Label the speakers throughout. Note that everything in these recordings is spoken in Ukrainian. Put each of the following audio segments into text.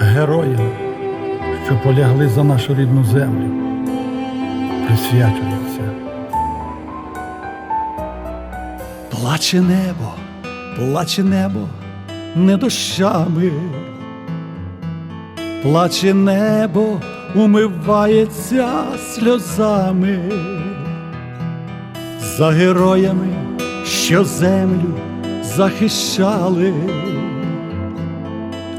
Speaker 1: Героям, що полягли за нашу рідну землю, присвячується.
Speaker 2: Плаче небо, плаче небо не дощами, плаче небо, умивається сльозами, за героями, що землю захищали,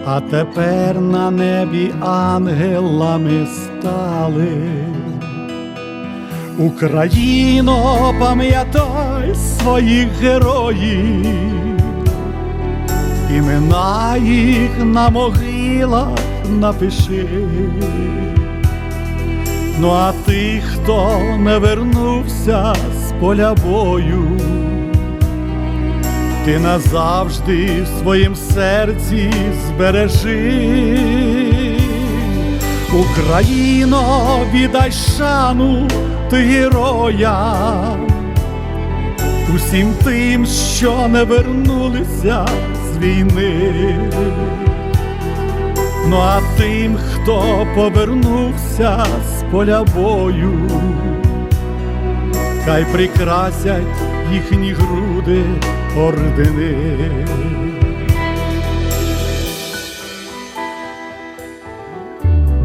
Speaker 2: а тепер на небі ангелами стали. Україно, пам'ятай своїх героїв, імена їх на могилах напиши. Ну а тих, хто не вернувся з поля бою, ти назавжди в своїм серці збережи. Україно, віддай шану ти героям, усім тим, що не вернулися з війни. Ну а тим, хто повернувся з поля бою, хай прикрасять їхні груди ордени.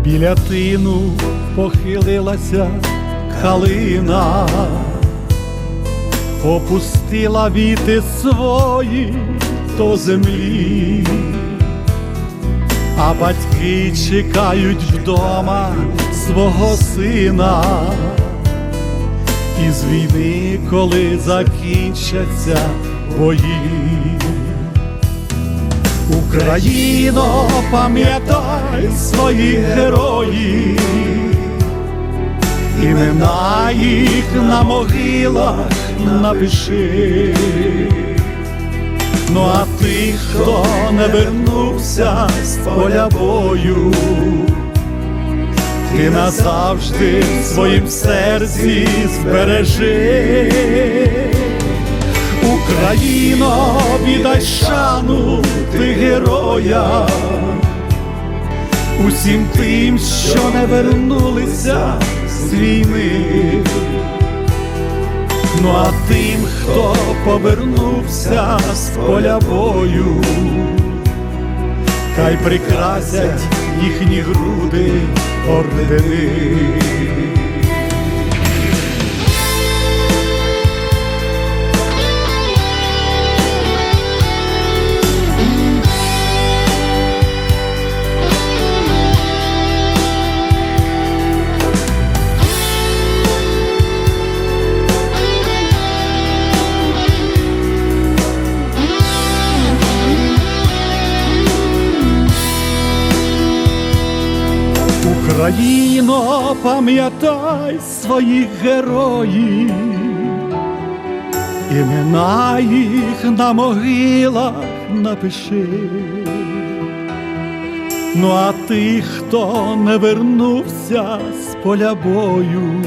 Speaker 2: Біля тину похилилася калина, опустила віти свої до землі, а батьки чекають вдома свого сина. Із війни, коли закінчаться бої. Україно, пам'ятай своїх героїв, імена їх на могилах напиши. Ну а тих, хто не вернувся з поля бою, ти назавжди в своїм серці збережи. Україно, віддай шану ти героя, усім тим, що не вернулися з війни. Ну а тим, хто повернувся з поля бою, хай прикрасять їхні груди ордени. Україно, пам'ятай своїх героїв, імена їх на могилах напиши. Ну а тих, хто не вернувся з поля бою,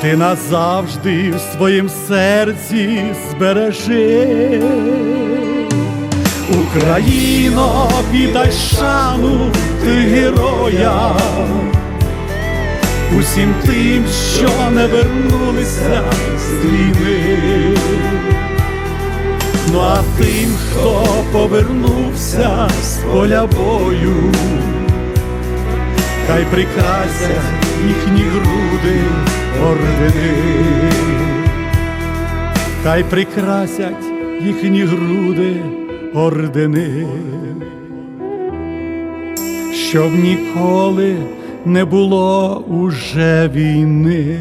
Speaker 2: ти назавжди в своїм серці збережи. Україно, віддай шану ти героя, усім тим, що не вернулися з війни. Ну а тим, хто повернувся з поля бою, хай прикрасять їхні груди ордени, хай прикрасять їхні груди ордени, щоб ніколи не було уже війни.